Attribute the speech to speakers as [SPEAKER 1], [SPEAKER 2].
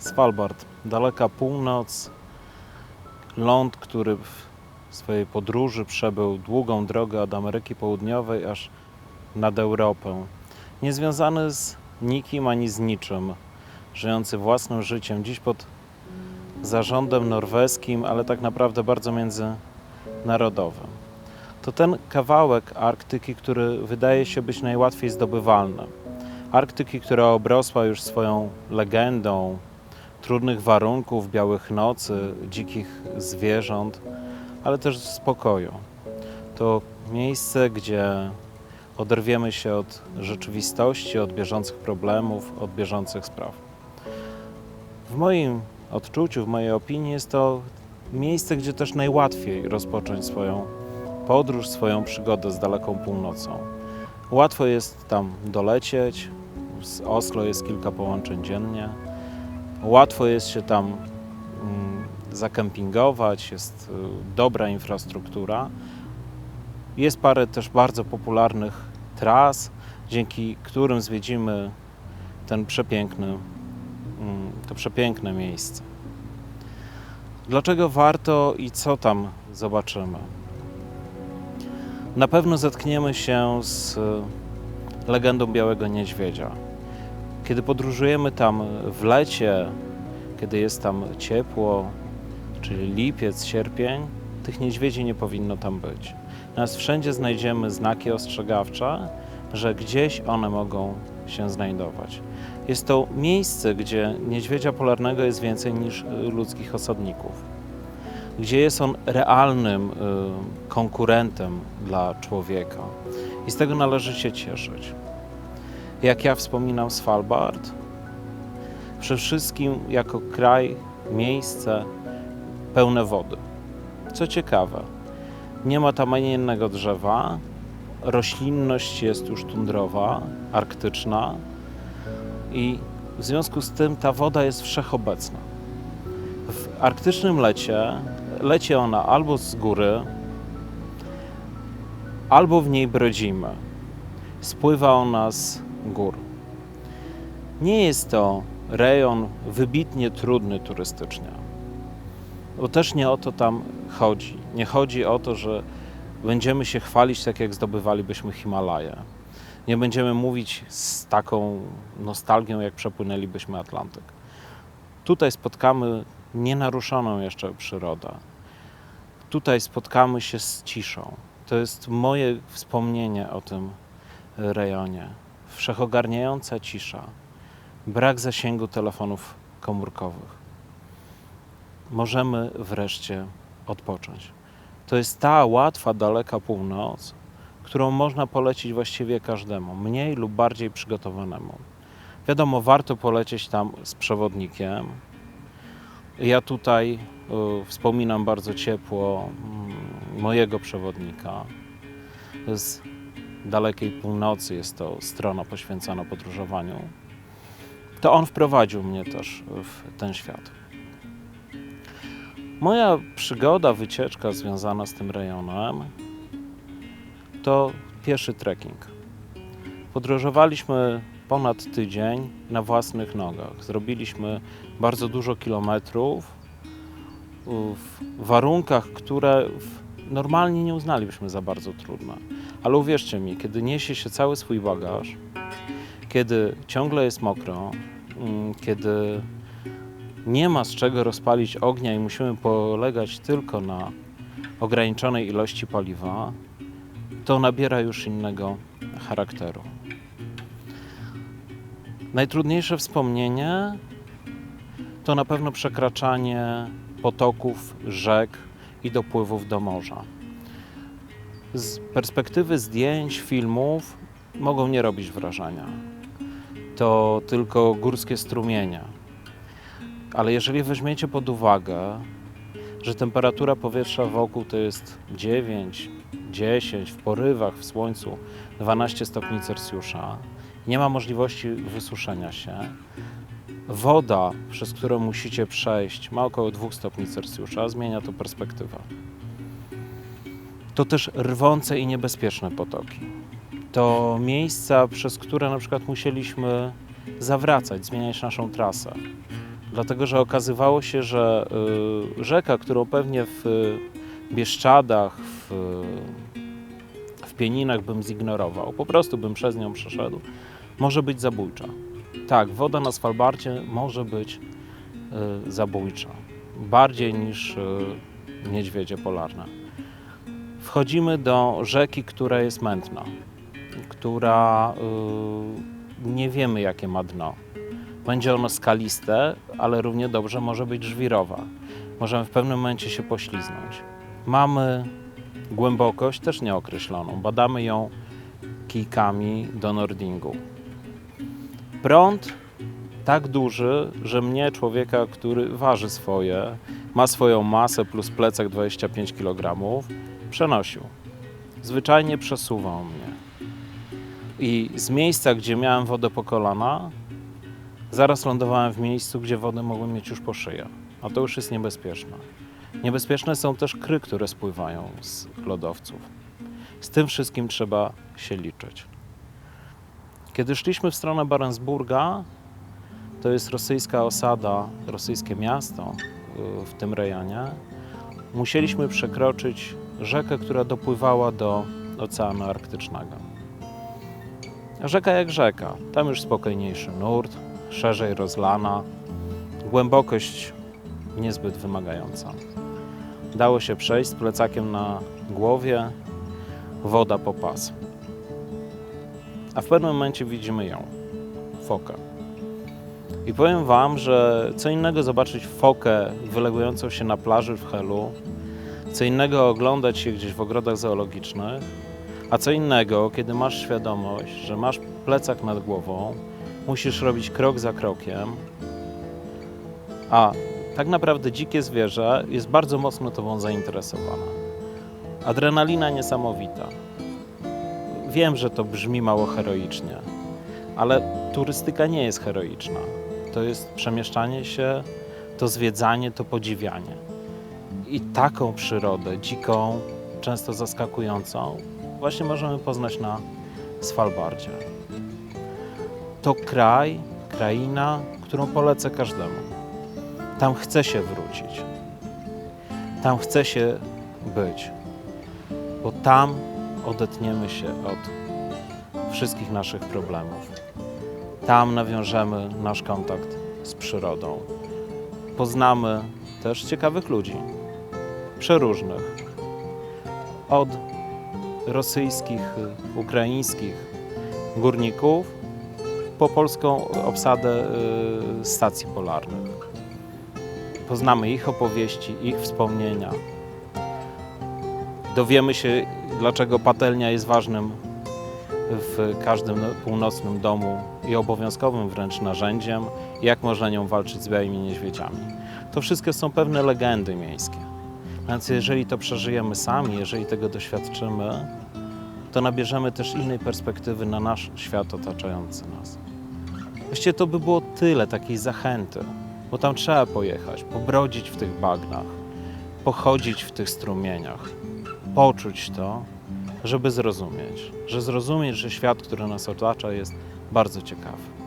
[SPEAKER 1] Svalbard, daleka północ, ląd, który w swojej podróży przebył długą drogę od Ameryki Południowej aż nad Europę. Niezwiązany z nikim ani z niczym, żyjący własnym życiem, dziś pod zarządem norweskim, ale tak naprawdę bardzo międzynarodowym. To ten kawałek Arktyki, który wydaje się być najłatwiej zdobywalny. Arktyki, która obrosła już swoją legendą trudnych warunków, białych nocy, dzikich zwierząt, ale też spokoju. To miejsce, gdzie oderwiemy się od rzeczywistości, od bieżących problemów, od bieżących spraw. W moim odczuciu, w mojej opinii jest to miejsce, gdzie też najłatwiej rozpocząć swoją podróż, swoją przygodę z daleką północą. Łatwo jest tam dolecieć, z Oslo jest kilka połączeń dziennie. Łatwo jest się tam mm, zakempingować, jest y, dobra infrastruktura. Jest parę też bardzo popularnych tras, dzięki którym zwiedzimy ten przepiękny, mm, to przepiękne miejsce. Dlaczego warto i co tam zobaczymy? Na pewno zetkniemy się z y, legendą Białego Niedźwiedzia. Kiedy podróżujemy tam w lecie, kiedy jest tam ciepło, czyli lipiec, sierpień, tych niedźwiedzi nie powinno tam być. Natomiast wszędzie znajdziemy znaki ostrzegawcze, że gdzieś one mogą się znajdować. Jest to miejsce, gdzie niedźwiedzia polarnego jest więcej niż y, ludzkich osadników, gdzie jest on realnym y, konkurentem dla człowieka i z tego należy się cieszyć. Jak ja wspominam Svalbard, przede wszystkim jako kraj, miejsce pełne wody. Co ciekawe, nie ma tam ani jednego drzewa, roślinność jest już tundrowa, arktyczna i w związku z tym ta woda jest wszechobecna. W arktycznym lecie leci ona albo z góry, albo w niej brodzimy. Spływa ona z gór. Nie jest to rejon wybitnie trudny turystycznie, bo też nie o to tam chodzi. Nie chodzi o to, że będziemy się chwalić tak, jak zdobywalibyśmy Himalaje. Nie będziemy mówić z taką nostalgią, jak przepłynęlibyśmy Atlantyk. Tutaj spotkamy nienaruszoną jeszcze przyrodę. Tutaj spotkamy się z ciszą. To jest moje wspomnienie o tym rejonie. Wszechogarniająca cisza, brak zasięgu telefonów komórkowych. Możemy wreszcie odpocząć. To jest ta łatwa, daleka północ, którą można polecić właściwie każdemu, mniej lub bardziej przygotowanemu. Wiadomo, warto polecieć tam z przewodnikiem. Ja tutaj y, wspominam bardzo ciepło mm, mojego przewodnika. Z dalekiej północy jest to strona poświęcona podróżowaniu. To on wprowadził mnie też w ten świat. Moja przygoda, wycieczka związana z tym rejonem to pierwszy trekking. Podróżowaliśmy ponad tydzień na własnych nogach. Zrobiliśmy bardzo dużo kilometrów w warunkach, które normalnie nie uznalibyśmy za bardzo trudne. Ale uwierzcie mi, kiedy niesie się cały swój bagaż, kiedy ciągle jest mokro, mm, kiedy nie ma z czego rozpalić ognia i musimy polegać tylko na ograniczonej ilości paliwa, to nabiera już innego charakteru. Najtrudniejsze wspomnienie to na pewno przekraczanie potoków, rzek i dopływów do morza. Z perspektywy zdjęć, filmów mogą nie robić wrażenia. To tylko górskie strumienie. Ale jeżeli weźmiecie pod uwagę, że temperatura powietrza wokół to jest 9, 10, w porywach, w słońcu 12 stopni Celsjusza, nie ma możliwości wysuszenia się. Woda, przez którą musicie przejść, ma około 2 stopni Celsjusza, zmienia to perspektywę. To też rwące i niebezpieczne potoki. To miejsca, przez które na przykład musieliśmy zawracać, zmieniać naszą trasę. Dlatego, że okazywało się, że y, rzeka, którą pewnie w y, Bieszczadach, w, w Pieninach bym zignorował, po prostu bym przez nią przeszedł, może być zabójcza. Tak, woda na Svalbardzie może być y, zabójcza. Bardziej niż y, niedźwiedzie polarne. Wchodzimy do rzeki, która jest mętna, która y, nie wiemy, jakie ma dno. Będzie ono skaliste, ale równie dobrze może być żwirowa. Możemy w pewnym momencie się pośliznąć. Mamy głębokość też nieokreśloną. Badamy ją kijkami do nordingu. Prąd tak duży, że mnie, człowieka, który waży swoje, ma swoją masę plus plecak 25 kg, przenosił. Zwyczajnie przesuwał mnie. I z miejsca, gdzie miałem wodę po kolana, zaraz lądowałem w miejscu, gdzie wodę mogłem mieć już po szyję. A to już jest niebezpieczne. Niebezpieczne są też kry, które spływają z lodowców. Z tym wszystkim trzeba się liczyć. Kiedy szliśmy w stronę Barentsburga, to jest rosyjska osada, rosyjskie miasto y, w tym rejonie, musieliśmy przekroczyć rzekę, która dopływała do Oceanu Arktycznego. Rzeka jak rzeka, tam już spokojniejszy nurt, szerzej rozlana, głębokość niezbyt wymagająca. Dało się przejść z plecakiem na głowie, woda po pas. A w pewnym momencie widzimy ją, fokę. I powiem Wam, że co innego zobaczyć fokę wylegującą się na plaży w Helu, co innego oglądać się gdzieś w ogrodach zoologicznych, a co innego, kiedy masz świadomość, że masz plecak nad głową, musisz robić krok za krokiem, a tak naprawdę dzikie zwierzę jest bardzo mocno Tobą zainteresowane. Adrenalina niesamowita. Wiem, że to brzmi mało heroicznie, ale turystyka nie jest heroiczna. To jest przemieszczanie się, to zwiedzanie, to podziwianie. I taką przyrodę, dziką, często zaskakującą, właśnie możemy poznać na Svalbardzie. To kraj, kraina, którą polecę każdemu. Tam chce się wrócić. Tam chce się być. Bo tam odetniemy się od wszystkich naszych problemów. Tam nawiążemy nasz kontakt z przyrodą. Poznamy też ciekawych ludzi, przeróżnych. Od rosyjskich, ukraińskich górników po polską obsadę y, stacji polarnych. Poznamy ich opowieści, ich wspomnienia. Dowiemy się, dlaczego patelnia jest ważnym w każdym północnym domu i obowiązkowym wręcz narzędziem, jak można nią walczyć z białymi niedźwiedziami. To wszystko są pewne legendy miejskie. Więc jeżeli to przeżyjemy sami, jeżeli tego doświadczymy, to nabierzemy też innej perspektywy na nasz świat otaczający nas. Właściwie to by było tyle takiej zachęty, bo tam trzeba pojechać, pobrodzić w tych bagnach, pochodzić w tych strumieniach, poczuć to, żeby zrozumieć, że zrozumieć, że świat, który nas otacza, jest bardzo ciekawy.